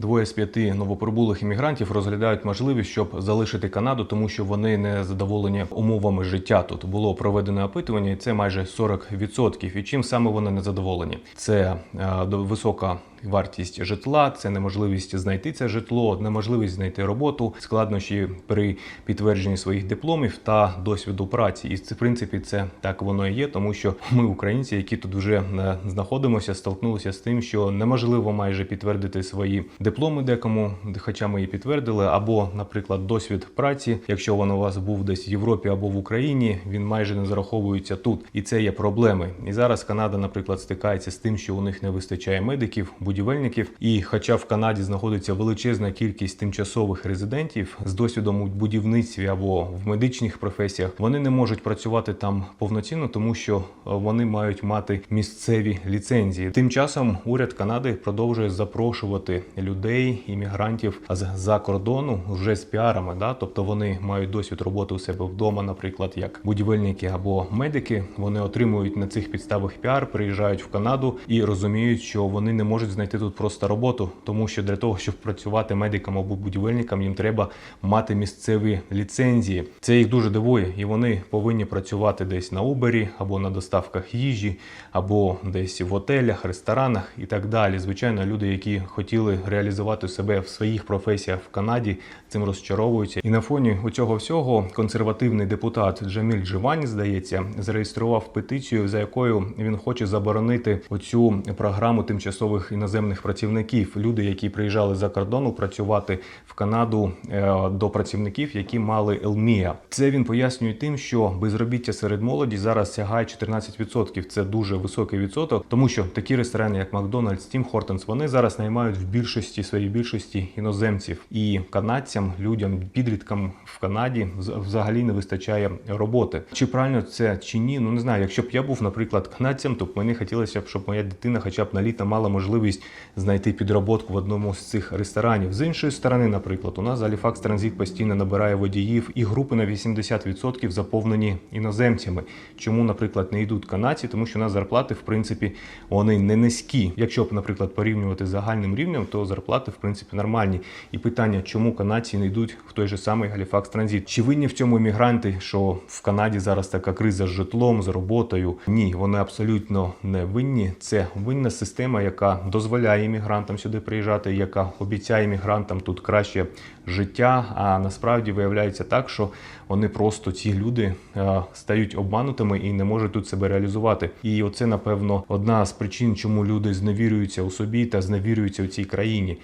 Двоє з п'яти новоприбулих іммігрантів розглядають можливість, щоб залишити Канаду, тому що вони не задоволені умовами життя. Тут було проведено опитування, і це майже 40%. І чим саме вони не задоволені? Це е, висока вартість житла, це неможливість знайти це житло, неможливість знайти роботу, складнощі при підтвердженні своїх дипломів та досвіду праці. І в принципі це так воно і є, тому що ми, українці, які тут вже е, знаходимося, столкнулися з тим, що неможливо майже підтвердити свої дипломи декому, хоча ми і підтвердили, або, наприклад, досвід праці, якщо він у вас був десь в Європі або в Україні, він майже не зараховується тут, і це є проблеми. І зараз Канада, наприклад, стикається з тим, що у них не вистачає медиків, будівельників. І хоча в Канаді знаходиться величезна кількість тимчасових резидентів з досвідом у будівництві або в медичних професіях, вони не можуть працювати там повноцінно, тому що вони мають мати місцеві ліцензії. Тим часом уряд Канади продовжує запрошувати людей, іммігрантів з-за кордону вже з піарами. Да? Тобто вони мають досвід роботи у себе вдома, наприклад, як будівельники або медики. Вони отримують на цих підставах піар, приїжджають в Канаду і розуміють, що вони не можуть знайти тут просто роботу, тому що для того, щоб працювати медикам або будівельникам, їм треба мати місцеві ліцензії. Це їх дуже дивує, і вони повинні працювати десь на Убері або на доставках їжі, або десь в готелях, ресторанах і так далі. Звичайно, люди, які хотіли реалізувати себе в своїх професіях в Канаді, цим розчаровуються. І на фоні у цього всього консервативний депутат Джаміль Дживані, здається, зареєстрував петицію, за якою він хоче заборонити оцю програму тимчасових іноземних працівників. Люди, які приїжджали за кордону працювати в Канаду е, до працівників, які мали ЕЛМІА. Це він пояснює тим, що безробіття серед молоді зараз сягає 14%. Це дуже високий відсоток, тому що такі ресторани, як Макдональдс, Тім Хортонс, вони зараз наймають в більшості своїй більшості іноземців і канадцям, людям, підліткам в Канаді вз- взагалі не вистачає роботи. Чи правильно це чи ні? Ну не знаю. Якщо б я був, наприклад, канадцем, то б мені хотілося б, щоб моя дитина, хоча б на літо мала можливість знайти підроботку в одному з цих ресторанів. З іншої сторони, наприклад, у нас Halifax Transit постійно набирає водіїв, і групи на 80% заповнені іноземцями. Чому, наприклад, не йдуть канадці? Тому що у нас зарплати, в принципі, вони не низькі. Якщо б, наприклад, порівнювати з загальним рівнем, то зарплати в принципі нормальні. І питання, чому канадці не йдуть в той же самий Halifax Transit? Чи винні в цьому іммігранти, що в Канаді зараз така криза з житлом, з роботою? Ні, вони абсолютно не винні. Це винна система, яка дозволяє іммігрантам сюди приїжджати, яка обіцяє іммігрантам тут краще життя. А насправді виявляється так, що вони просто ці люди е, стають обманутими і не можуть тут себе реалізувати. І оце, напевно, одна з причин, чому люди зневірюються у собі та зневірюються у цій країні.